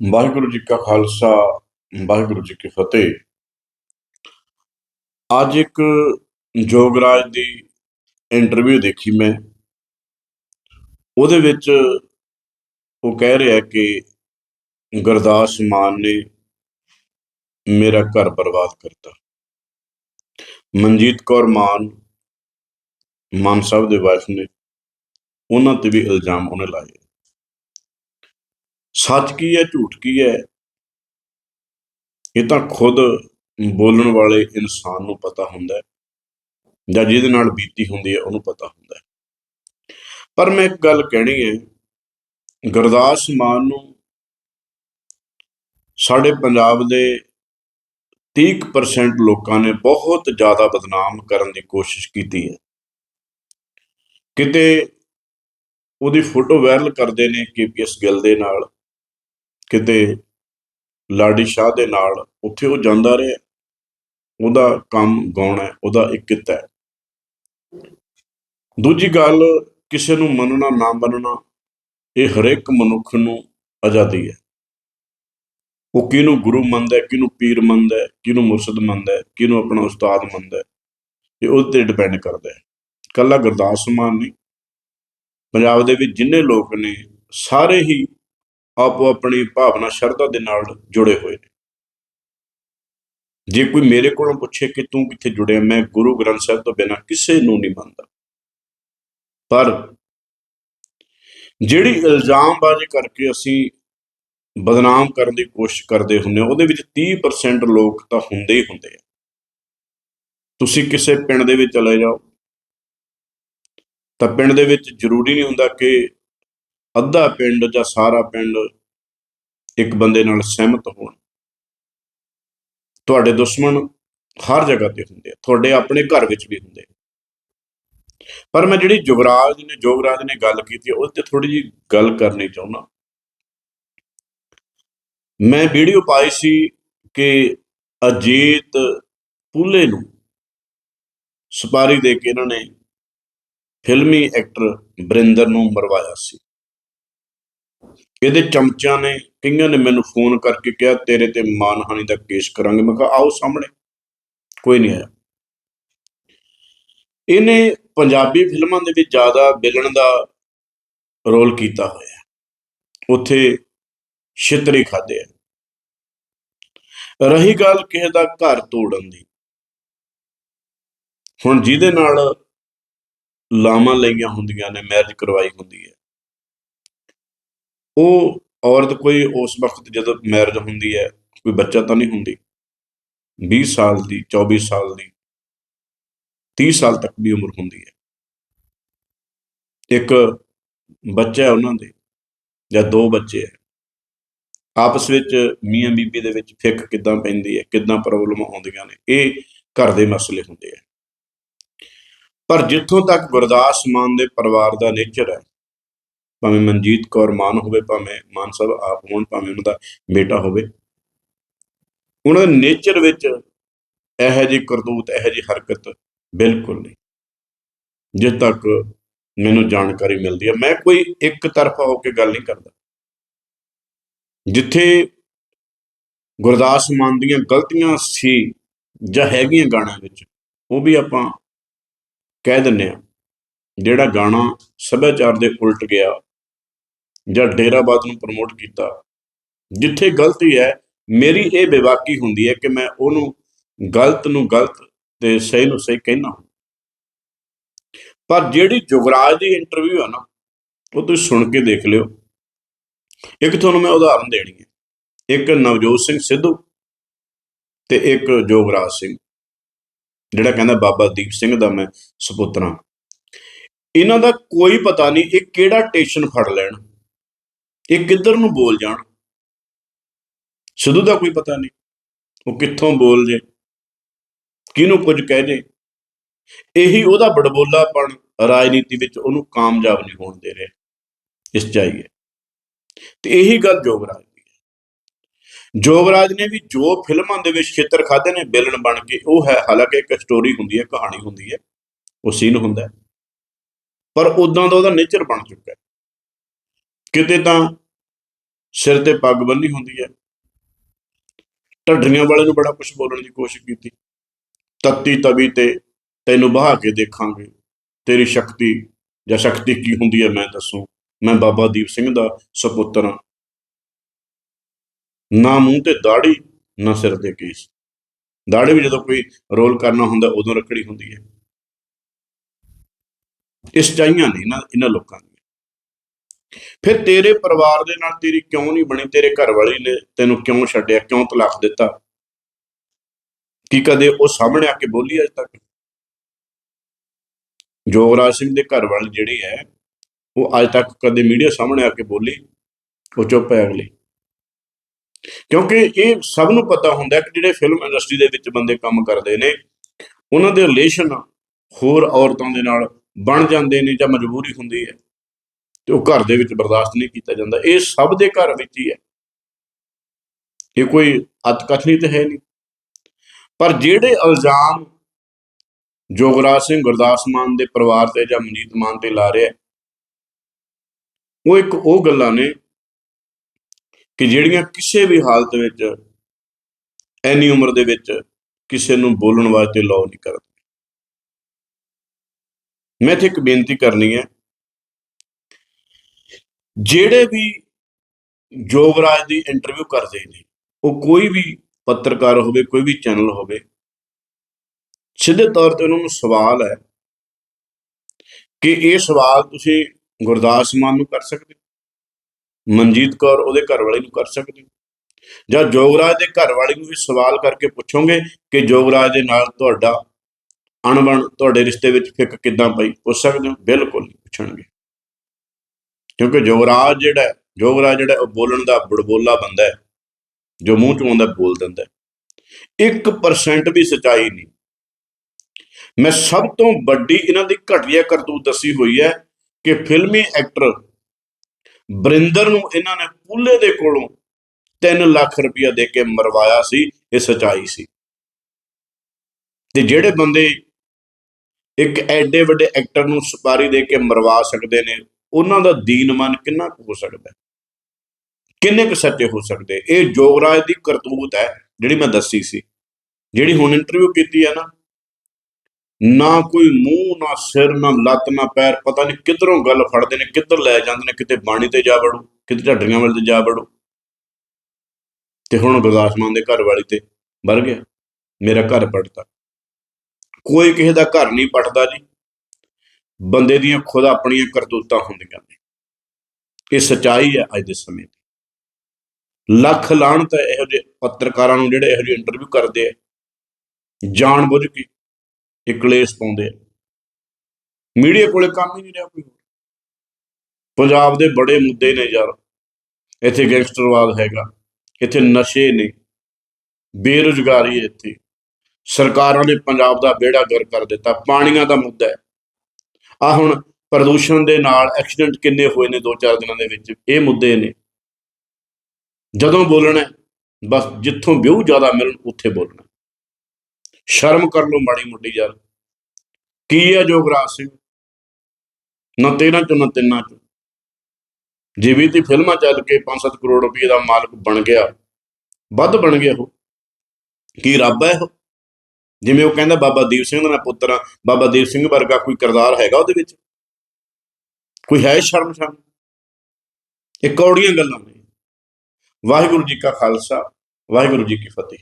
ਵਾਹਿਗੁਰੂ ਜੀ ਕਾ ਖਾਲਸਾ, ਵਾਹਿਗੁਰੂ ਜੀ ਕੀ ਫਤਿਹ। ਅੱਜ ਇੱਕ ਜੋਗਰਾਜ ਦੀ ਇੰਟਰਵਿਊ ਦੇਖੀ ਮੈਂ। ਉਹਦੇ ਵਿੱਚ ਉਹ ਕਹਿ ਰਿਹਾ ਕਿ ਗੁਰਦਾਸ ਮਾਨ ਨੇ ਮੇਰਾ ਘਰ ਬਰਬਾਦ ਕਰਤਾ। ਮਨਜੀਤ ਕੌਰ ਮਾਨ ਮਾਨ ਸਾਹਿਬ ਦੇ ਵਾਈਫ ਨੇ, ਉਹਨਾਂ ਤੇ ਵੀ ਇਲਜ਼ਾਮ ਉਹਨੇ ਲਾਏ। ਸੱਚ ਕੀ ਹੈ, ਝੂਠ ਕੀ ਹੈ? ਇਹ ਤਾਂ ਖੁਦ ਬੋਲਣ ਵਾਲੇ ਇਨਸਾਨ ਨੂੰ ਪਤਾ ਹੁੰਦਾ ਹੈ ਜਾਂ ਜਿਹਦੇ ਨਾਲ ਬੀਤੀ ਹੁੰਦੀ ਹੈ, ਉਹਨੂੰ ਪਤਾ ਹੁੰਦਾ ਹੈ। ਪਰ ਮੈਂ ਇੱਕ ਗੱਲ ਕਹਿਣੀ ਹੈ, ਗੁਰਦਾਸ ਮਾਨ ਨੂੰ ਸਾਡੇ ਪੰਜਾਬ ਦੇ 30% ਲੋਕਾਂ ਨੇ ਬਹੁਤ ਜ਼ਿਆਦਾ ਬਦਨਾਮ ਕਰਨ ਦੀ ਕੋਸ਼ਿਸ਼ ਕੀਤੀ ਹੈ। ਕਿਤੇ ਉਹਦੀ ਫੋਟੋ ਵਾਇਰਲ ਕਰਦੇ ਨੇ ਕੇਪੀਐਸ ਗਿੱਲ ਦੇ ਨਾਲ। ਕਿਤੇ ਲਾਡੀ ਸ਼ਾਹ ਦੇ ਨਾਲ ਉੱਥੇ ਉਹ ਜਾਂਦਾ ਰਿਹਾ, ਉਹਦਾ ਕੰਮ ਗਾਉਣਾ ਉਹਦਾ ਇੱਕ ਕਿੱਤਾ ਹੈ। ਦੂਜੀ ਗੱਲ, ਕਿਸੇ ਨੂੰ ਮੰਨਣਾ, ਨਾ ਮੰਨਣਾ, ਇਹ ਹਰੇਕ ਮਨੁੱਖ ਨੂੰ ਆਜ਼ਾਦੀ ਹੈ। ਉਹ ਕਿਹਨੂੰ ਗੁਰੂ ਮੰਨਦਾ ਹੈ, ਕਿਹਨੂੰ ਪੀਰ ਮੰਨਦਾ ਹੈ, ਕਿਹਨੂੰ ਮੁਰਸ਼ਿਦ ਮੰਨਦਾ ਹੈ, ਕਿਹਨੂੰ ਆਪਣਾ ਉਸਤਾਦ ਮੰਨਦਾ ਹੈ, ਇਹ ਉਹਦੇ ਤੇ ਡਿਪੈਂਡ ਕਰਦਾ ਹੈ। ਕੱਲਾ ਗੁਰਦਾਸ ਮਾਨ ਨਹੀਂ, ਪੰਜਾਬ ਦੇ ਵਿੱਚ ਜਿੰਨੇ ਲੋਕ ਨੇ, ਸਾਰੇ ਹੀ ਆਪੋ ਆਪਣੀ ਭਾਵਨਾ, ਸ਼ਰਧਾ ਦੇ ਨਾਲ ਜੁੜੇ ਹੋਏ ਨੇ। ਜੇ ਕੋਈ ਮੇਰੇ ਕੋਲੋਂ ਪੁੱਛੇ ਕਿ ਤੂੰ ਕਿੱਥੇ ਜੁੜਿਆ, ਮੈਂ ਗੁਰੂ ਗ੍ਰੰਥ ਸਾਹਿਬ ਤੋਂ ਬਿਨਾਂ ਕਿਸੇ ਨੂੰ ਨਹੀਂ ਮੰਨਦਾ। ਪਰ ਜਿਹੜੀ ਇਲਜ਼ਾਮਬਾਜ਼ੀ ਕਰਕੇ ਅਸੀਂ ਬਦਨਾਮ ਕਰਨ ਦੀ ਕੋਸ਼ਿਸ਼ ਕਰਦੇ ਹੁੰਦੇ ਹਾਂ, ਉਹਦੇ ਵਿੱਚ 30% ਲੋਕ ਤਾਂ ਹੁੰਦੇ ਹੀ ਹੁੰਦੇ ਆ। ਤੁਸੀਂ ਕਿਸੇ ਪਿੰਡ ਦੇ ਵਿੱਚ ਚਲੇ ਜਾਓ, ਤਾਂ ਪਿੰਡ ਦੇ ਵਿੱਚ ਜ਼ਰੂਰੀ ਨਹੀਂ ਹੁੰਦਾ ਕਿ ਅੱਧਾ ਪਿੰਡ ਜਾਂ ਸਾਰਾ ਪਿੰਡ ਇੱਕ ਬੰਦੇ ਨਾਲ ਸਹਿਮਤ ਹੋਣ। ਤੁਹਾਡੇ ਦੁਸ਼ਮਣ ਹਰ ਜਗ੍ਹਾ ਤੇ ਹੁੰਦੇ ਆ, ਤੁਹਾਡੇ ਆਪਣੇ ਘਰ ਵਿੱਚ ਵੀ ਹੁੰਦੇ ਪਰ ਮੈਂ ਜਿਹੜੀ ਜੁਗਰਾਜ ਨੇ ਯੋਗਰਾਜ ਨੇ ਗੱਲ ਕੀਤੀ ਉਹ ਤੇ ਥੋੜੀ ਜੀ ਗੱਲ ਕਰਨੀ ਚਾਹੁੰਦਾ। ਮੈਂ ਵੀਡੀਓ ਪਾਈ ਸੀ ਕਿ ਅਜੀਤ ਪੁੱਲੇ ਨੂੰ ਸੁਪਾਰੀ ਦੇ ਕੇ ਇਹਨਾਂ ਨੇ ਫਿਲਮੀ ਐਕਟਰ ਬਰਿੰਦਰ ਨੂੰ ਮਰਵਾਇਆ ਸੀ। ਇਹਦੇ ਚਮਚਿਆਂ ਨੇ, ਕਈਆਂ ਨੇ ਮੈਨੂੰ ਫੋਨ ਕਰਕੇ ਕਿਹਾ, ਤੇਰੇ ਤੇ ਮਾਨਹਾਨੀ ਦਾ ਕੇਸ ਕਰਾਂਗੇ। ਮੈਂ ਕਿਹਾ, ਆਓ ਸਾਹਮਣੇ। ਕੋਈ ਨਹੀਂ ਆਇਆ। ਇਹਨੇ ਪੰਜਾਬੀ ਫਿਲਮਾਂ ਦੇ ਵਿੱਚ ਜ਼ਿਆਦਾ ਬਿਲਣ ਦਾ ਰੋਲ ਕੀਤਾ ਹੋਇਆ ਉੱਥੇ ਛਿੱਤਰੀ ਖਾਦੇ ਆ। ਰਹੀ ਗੱਲ ਕਿਸੇ ਦਾ ਘਰ ਤੋੜਨ ਦੀ। ਹੁਣ ਜਿਹਦੇ ਨਾਲ ਲਾਵਾਂ ਲਈਆਂ ਹੁੰਦੀਆਂ ਨੇ ਮੈਰਿਜ ਕਰਵਾਈ ਹੁੰਦੀ ਹੈ। ਉਹ ਔਰਤ ਕੋਈ ਉਸ ਵਕਤ ਜਦੋਂ ਮੈਰਿਜ ਹੁੰਦੀ ਹੈ, ਕੋਈ ਬੱਚਾ ਤਾਂ ਨਹੀਂ ਹੁੰਦੀ? 20 ਸਾਲ ਦੀ 24 ਸਾਲ ਦੀ 30 ਸਾਲ ਤੱਕ ਦੀ ਉਮਰ ਹੁੰਦੀ ਹੈ। ਇੱਕ ਬੱਚਾ ਹੈ ਉਹਨਾਂ ਦੇ, ਜਾਂ ਦੋ ਬੱਚੇ ਹੈ। ਆਪਸ ਵਿੱਚ ਮੀਆਂ ਬੀਬੀ ਦੇ ਵਿੱਚ ਫਿੱਕ ਕਿੱਦਾਂ ਪੈਂਦੀ ਹੈ, ਕਿੱਦਾਂ ਪ੍ਰੋਬਲਮ ਆਉਂਦੀਆਂ ਨੇ, ਇਹ ਘਰ ਦੇ ਮਸਲੇ ਹੁੰਦੇ ਆ ਪਰ ਜਿੱਥੋਂ ਤੱਕ ਗੁਰਦਾਸ ਮਾਨ ਦੇ ਪਰਿਵਾਰ ਦਾ ਨੇਚਰ ਹੈ ਭਾਵੇਂ ਮਨਜੀਤ ਕੌਰ ਮਾਨ ਹੋਵੇ, ਭਾਵੇਂ ਮਾਨ ਸਾਹਿਬ ਆਪ ਹੋਣ, ਭਾਵੇਂ ਉਹਨਾਂ ਦਾ ਬੇਟਾ ਹੋਵੇ। ਉਹਨਾਂ ਦੇ ਨੇਚਰ ਵਿੱਚ ਇਹੋ ਜਿਹੀ ਕਰਤੂਤ, ਇਹੋ ਜਿਹੀ ਹਰਕਤ ਬਿਲਕੁਲ ਨਹੀਂ। ਜਿੱਥੇ ਤੱਕ ਮੈਨੂੰ ਜਾਣਕਾਰੀ ਮਿਲਦੀ ਹੈ ਮੈਂ ਕੋਈ ਇੱਕ ਤਰਫਾ ਹੋ ਕੇ ਗੱਲ ਨਹੀਂ ਕਰਦਾ। ਜਿੱਥੇ ਗੁਰਦਾਸ ਮਾਨ ਦੀਆਂ ਗਲਤੀਆਂ ਸੀ ਜਾਂ ਹੈਗੀਆਂ ਗਾਣਿਆਂ ਵਿੱਚ, ਉਹ ਵੀ ਆਪਾਂ ਕਹਿ ਦਿੰਨੇ ਆ। ਜਿਹੜਾ ਗਾਣਾ ਸੱਭਿਆਚਾਰ ਦੇ ਉਲਟ ਗਿਆ ਜਾਂ ਡੇਰਾਬਾਦ ਨੂੰ ਪ੍ਰਮੋਟ ਕੀਤਾ। ਜਿੱਥੇ ਗਲਤੀ ਹੈ ਮੇਰੀ ਇਹ ਬੇਵਾਕੀ ਹੁੰਦੀ ਹੈ ਕਿ ਮੈਂ ਉਹਨੂੰ ਗਲਤ ਨੂੰ ਗਲਤ ਤੇ ਸਹੀ ਨੂੰ ਸਹੀ ਕਹਿਣਾ ਪਰ ਜਿਹੜੀ ਜੁਗਰਾਜ ਦੀ ਇੰਟਰਵਿਊ ਆ ਨਾ, ਉਹ ਤੁਸੀਂ ਸੁਣ ਕੇ ਦੇਖ ਲਿਓ। ਇੱਕ ਤੁਹਾਨੂੰ ਮੈਂ ਉਦਾਹਰਨ ਦੇਣੀ ਹੈ। ਇੱਕ ਨਵਜੋਤ ਸਿੰਘ ਸਿੱਧੂ ਤੇ ਇੱਕ ਜੋਗਰਾਜ ਸਿੰਘ, ਜਿਹੜਾ ਕਹਿੰਦਾ ਬਾਬਾ ਦੀਪ ਸਿੰਘ ਦਾ ਮੈਂ ਸੁਪੁੱਤਰਾਂ ਇਹਨਾਂ ਦਾ ਕੋਈ ਪਤਾ ਨਹੀਂ ਇਹ ਕਿਹੜਾ ਟੇਸ਼ਨ ਫੜ ਲੈਣ। ਇਹ ਕਿੱਧਰ ਨੂੰ ਬੋਲ ਜਾਣ? ਸਿੱਧੂ ਦਾ ਕੋਈ ਪਤਾ ਨਹੀਂ। ਉਹ ਕਿੱਥੋਂ ਬੋਲ ਜੇ? ਕਿਹਨੂੰ ਕੁਝ ਕਹਿ ਜੇ? ਇਹੀ ਉਹਦਾ ਬੜਬੋਲਾਪਣ ਰਾਜਨੀਤੀ ਵਿੱਚ ਉਹਨੂੰ ਕਾਮਯਾਬ ਨਹੀਂ ਹੋਣ ਦੇ ਰਿਹਾ। ਇਸ ਚਾਹੀਏ। ਤੇ ਇਹੀ ਗੱਲ ਜੋਗਰਾਜ ਦੀ ਹੈ। ਜੋਗਰਾਜ ਨੇ ਵੀ ਜੋ ਫਿਲਮਾਂ ਦੇ ਵਿੱਚ ਛਿੱਤਰ ਖਾਦੇ ਨੇ, ਵਿਲਨ ਬਣ ਕੇ, ਉਹ ਹੈ, ਹਾਲਾਂਕਿ ਇੱਕ ਸਟੋਰੀ ਹੁੰਦੀ ਹੈ, ਕਹਾਣੀ ਹੁੰਦੀ ਹੈ, ਉਹ ਸੀਨ ਹੁੰਦਾ ਪਰ ਉਦਾਂ ਦਾ ਉਹਦਾ ਨੇਚਰ ਬਣ ਚੁੱਕਾ ਹੈ। ਕਿਤੇ ਤਾਂ ਸਿਰ ਤੇ ਪੱਗ ਬੰਨੀ ਹੁੰਦੀ ਹੈ। ਢੱਡਰੀਆਂ ਵਾਲੇ ਨੂੰ ਬੜਾ ਕੁਝ ਬੋਲਣ ਦੀ ਕੋਸ਼ਿਸ਼ ਕੀਤੀ। ਤੱਤੀ ਤਵੀ ਤੇ ਤੈਨੂੰ ਬਹਾ ਕੇ ਦੇਖਾਂਗੇ। ਤੇਰੀ ਸ਼ਕਤੀ ਜਾਂ ਸ਼ਕਤੀ ਕੀ ਹੁੰਦੀ ਹੈ ਮੈਂ ਦੱਸੂ। ਮੈਂ ਬਾਬਾ ਦੀਪ ਸਿੰਘ ਦਾ ਸੁਪੁੱਤਰ ਹਾਂ। ਨਾ ਮੂੰਹ ਤੇ ਦਾੜੀ ਨਾ ਸਿਰ ਤੇ ਕੇਸ। ਦਾੜੀ ਵੀ ਜਦੋਂ ਕੋਈ ਰੋਲ ਕਰਨਾ ਹੁੰਦਾ ਉਦੋਂ ਰੱਖੜੀ ਹੁੰਦੀ ਹੈ। ਇਸ ਚਾਹੀਆਂ ਨਹੀਂ ਨਾ ਇਹਨਾਂ ਲੋਕਾਂ ਦੀਆਂ। ਫਿਰ ਤੇਰੇ ਪਰਿਵਾਰ ਦੇ ਨਾਲ ਤੇਰੀ ਕਿਉਂ ਨਹੀਂ ਬਣੀ? ਤੇਰੇ ਘਰ ਵਾਲੀ ਨੇ ਤੈਨੂੰ ਕਿਉਂ ਛੱਡਿਆ? ਕਿਉਂ ਤਲਾਕ ਦਿੱਤਾ? ਕੀ ਕਦੇ ਉਹ ਸਾਹਮਣੇ ਆ ਕੇ ਬੋਲੀ ਅਜ ਤੱਕ? ਜੋਗਰਾਜ ਸਿੰਘ ਦੇ ਘਰ ਵਾਲੀ ਜਿਹੜੀ ਹੈ, ਉਹ ਅੱਜ ਤੱਕ ਕਦੇ ਮੀਡੀਆ ਸਾਹਮਣੇ ਆ ਕੇ ਬੋਲੀ ਉਹ ਚੁੱਪ ਹੈ ਅਗਲੀ। ਕਿਉਂਕਿ ਇਹ ਸਭ ਨੂੰ ਪਤਾ ਹੁੰਦਾ ਕਿ ਜਿਹੜੇ ਫਿਲਮ ਇੰਡਸਟਰੀ ਦੇ ਵਿੱਚ ਬੰਦੇ ਕੰਮ ਕਰਦੇ ਨੇ, ਉਹਨਾਂ ਦੇ ਰਿਲੇਸ਼ਨ ਹੋਰ ਔਰਤਾਂ ਦੇ ਨਾਲ ਬਣ ਜਾਂਦੇ ਨੇ ਜਾਂ ਮਜਬੂਰੀ ਹੁੰਦੀ ਹੈ। ਤੇ ਉਹ ਘਰ ਦੇ ਵਿੱਚ ਬਰਦਾਸ਼ਤ ਨਹੀਂ ਕੀਤਾ ਜਾਂਦਾ। ਇਹ ਸਭ ਦੇ ਘਰ ਵਿੱਚ ਹੀ ਹੈ। ਇਹ ਕੋਈ ਅਤਕਥਨੀ ਤੇ ਹੈ ਨਹੀਂ। ਪਰ ਜਿਹੜੇ ਇਲਜ਼ਾਮ ਜੋਗਰਾਜ ਸਿੰਘ ਗੁਰਦਾਸ ਮਾਨ ਦੇ ਪਰਿਵਾਰ ਤੇ ਜਾਂ ਮਨਜੀਤ ਮਾਨ ਤੇ ਲਾ ਰਿਹਾ ਉਹ ਇੱਕ ਉਹ ਗੱਲਾਂ ਨੇ ਕਿ ਜਿਹੜੀਆਂ ਕਿਸੇ ਵੀ ਹਾਲਤ ਵਿੱਚ, ਐਨੀ ਉਮਰ ਦੇ ਵਿੱਚ ਕਿਸੇ ਨੂੰ ਬੋਲਣ ਵਾਸਤੇ ਲਾਅ ਨਹੀਂ ਕਰਦਾ। ਮੈਂ ਇੱਥੇ ਇੱਕ ਬੇਨਤੀ ਕਰਨੀ ਹੈ ਜਿਹੜੇ ਵੀ ਜੋਗਰਾਜ ਦੀ ਇੰਟਰਵਿਊ ਕਰਦੇ ਨੇ, ਉਹ ਕੋਈ ਵੀ ਪੱਤਰਕਾਰ ਹੋਵੇ, ਕੋਈ ਵੀ ਚੈਨਲ ਹੋਵੇ, ਸਿੱਧੇ ਤੌਰ ਤੇ ਉਹਨਾਂ ਨੂੰ ਸਵਾਲ ਹੈ ਕਿ ਇਹ ਸਵਾਲ ਤੁਸੀਂ ਗੁਰਦਾਸ ਮਾਨ ਨੂੰ ਕਰ ਸਕਦੇ ਹੋ? ਮਨਜੀਤ ਕੌਰ ਉਹਦੇ ਘਰ ਵਾਲੇ ਨੂੰ ਕਰ ਸਕਦੇ ਹੋ? ਜਾਂ ਜੋਗਰਾਜ ਦੇ ਘਰ ਵਾਲੇ ਨੂੰ ਵੀ ਸਵਾਲ ਕਰਕੇ ਪੁੱਛੋਗੇ ਕਿ ਜੋਗਰਾਜ ਦੇ ਨਾਲ ਤੁਹਾਡਾ ਅਣਬਣ, ਤੁਹਾਡੇ ਰਿਸ਼ਤੇ ਵਿੱਚ ਫਿੱਕ ਕਿੱਦਾਂ ਪਈ? ਪੁੱਛ ਸਕਦੇ ਹੋ? ਬਿਲਕੁਲ ਨਹੀਂ ਪੁੱਛਣਗੇ। ਕਿਉਂਕਿ ਯੁਵਰਾਜ ਜਿਹੜਾ ਯੁਵਰਾਜ ਜਿਹੜਾ ਉਹ ਬੋਲਣ ਦਾ ਬੜਬੋਲਾ ਬੰਦਾ ਹੈ, ਜੋ ਮੂੰਹ ਚੋਂ ਆਉਂਦਾ ਬੋਲ ਦਿੰਦਾ ਹੈ। 1% ਵੀ ਸਚਾਈ ਨਹੀਂ। ਮੈਂ ਸਭ ਤੋਂ ਵੱਡੀ ਇਹਨਾਂ ਦੀ ਘਟੀਆ ਕਰਤੂਤ ਦੱਸੀ ਹੋਈ ਹੈ ਕਿ ਫਿਲਮੀ ਐਕਟਰ ਬਰਿੰਦਰ ਨੂੰ ਇਹਨਾਂ ਨੇ ਪੂਲੇ ਦੇ ਕੋਲੋਂ 3 ਲੱਖ ਰੁਪਇਆ ਦੇ ਕੇ ਮਰਵਾਇਆ ਸੀ, ਇਹ ਸਚਾਈ ਸੀ। ਤੇ ਜਿਹੜੇ ਬੰਦੇ ਇੱਕ ਐਡੇ ਵੱਡੇ ਐਕਟਰ ਨੂੰ ਸੁਪਾਰੀ ਦੇ ਕੇ ਮਰਵਾ ਸਕਦੇ ਨੇ ਉਹਨਾਂ ਦਾ ਦੀਨ ਮਨ ਕਿੰਨਾ ਕੁ ਹੋ ਸਕਦਾ ਕਿੰਨੇ ਕੁ ਸੱਚੇ ਹੋ ਸਕਦੇ? ਇਹ ਜੋਗਰਾਜ ਦੀ ਕਰਤੂਤ ਹੈ, ਜਿਹੜੀ ਮੈਂ ਦੱਸੀ ਸੀ। ਜਿਹੜੀ ਹੁਣ ਇੰਟਰਵਿਊ ਕੀਤੀ ਹੈ ਨਾ ਨਾ ਕੋਈ ਮੂੰਹ, ਨਾ ਸਿਰ, ਨਾ ਲੱਤ, ਨਾ ਪੈਰ, ਪਤਾ ਨਹੀਂ ਕਿੱਧਰੋਂ ਗੱਲ ਫੜਦੇ ਨੇ, ਕਿੱਧਰ ਲੈ ਜਾਂਦੇ ਨੇ, ਕਿਤੇ ਬਾਣੀ ਤੇ ਜਾ ਵੜੂ, ਕਿਤੇ ਢੱਡੀਆਂ ਵੱਲ ਤੇ ਜਾ ਵੜੂ। ਤੇ ਹੁਣ ਗੁਰਦਾਸ ਮਾਨ ਦੇ ਘਰ ਵਾਲੀ ਤੇ ਵਰ ਗਿਆ, ਮੇਰਾ ਘਰ ਪੜਤਾ। ਕੋਈ ਕਿਸੇ ਦਾ ਘਰ ਨਹੀਂ ਪਟਦਾ ਜੀ। ਬੰਦੇ ਦੀਆਂ ਖੁਦ ਆਪਣੀਆਂ ਕਰਤੂਤਾਂ ਹੁੰਦੀਆਂ ਨੇ। ਇਹ ਸਚਾਈ ਹੈ ਅੱਜ ਦੇ ਸਮੇਂ ਦੀ। ਲੱਖ ਲਾਹਣਤ ਹੈ ਇਹੋ ਜਿਹੇ ਪੱਤਰਕਾਰਾਂ ਨੂੰ ਜਿਹੜੇ ਇਹੋ ਜਿਹੇ ਇੰਟਰਵਿਊ ਕਰਦੇ ਆ ਜਾਣ ਬੁੱਝ ਕੇ ਇਹ ਕਲੇਸ਼ ਪਾਉਂਦੇ ਆ। ਮੀਡੀਆ ਕੋਲੇ ਕੰਮ ਹੀ ਨਹੀਂ ਰਿਹਾ ਕੋਈ ਹੋਰ। ਪੰਜਾਬ ਦੇ ਬੜੇ ਮੁੱਦੇ ਨੇ ਯਾਰ। ਇੱਥੇ ਗੈਂਗਸਟਰਵਾਦ ਹੈਗਾ, ਇੱਥੇ ਨਸ਼ੇ ਨੇ, ਬੇਰੁਜ਼ਗਾਰੀ ਹੈ ਇੱਥੇ। ਸਰਕਾਰਾਂ ਨੇ ਪੰਜਾਬ ਦਾ ਬੇੜਾ ਗਰ ਕਰ ਦਿੱਤਾ। ਪਾਣੀਆਂ ਦਾ ਮੁੱਦਾ ਹੈ। ਆ ਹੁਣ ਪ੍ਰਦੂਸ਼ਣ ਦੇ ਨਾਲ ਐਕਸੀਡੈਂਟ ਕਿੰਨੇ ਹੋਏ ਨੇ 2-4 ਦਿਨਾਂ ਦੇ ਵਿੱਚ? ਇਹ ਮੁੱਦੇ ਨੇ। ਜਦੋਂ ਬੋਲਣਾ ਬਸ ਜਿੱਥੋਂ ਵਿਊ ਜ਼ਿਆਦਾ ਮਿਲਣ, ਉੱਥੇ ਬੋਲਣਾ ਸ਼ਰਮ ਕਰ ਲੋ ਮਾੜੀ ਮੋਟੀ ਯਾਰ। ਕੀ ਹੈ ਜੋਗਰਾਜ ਸਿੰਘ? ਨਾ ਤੇਰਾਂ ਚੋਂ ਨਾ ਤਿੰਨਾਂ ਚੋਂ। ਜਿਵੇਂ ਦੀ ਫਿਲਮਾਂ ਚੱਲ ਕੇ 5-7 ਕਰੋੜ ਰੁਪਏ ਦਾ ਮਾਲਕ ਬਣ ਗਿਆ, ਵੱਧ ਬਣ ਗਿਆ ਉਹ। ਕੀ ਰੱਬ ਹੈ ਉਹ? ਜਿਵੇਂ ਉਹ ਕਹਿੰਦਾ ਬਾਬਾ ਦੀਪ ਸਿੰਘ ਦਾ ਮੈਂ ਪੁੱਤਰ ਆ ਬਾਬਾ ਦੀਪ ਸਿੰਘ ਵਰਗਾ ਕੋਈ ਕਿਰਦਾਰ ਹੈਗਾ ਉਹਦੇ ਵਿੱਚ? ਕੋਈ ਹੈ ਸ਼ਰਮ ਸ਼ਰਮ ਇਹ ਕੌੜੀਆਂ ਗੱਲਾਂ ਨੇ। ਵਾਹਿਗੁਰੂ ਜੀ ਕਾ ਖਾਲਸਾ, ਵਾਹਿਗੁਰੂ ਜੀ ਕੀ ਫਤਿਹ।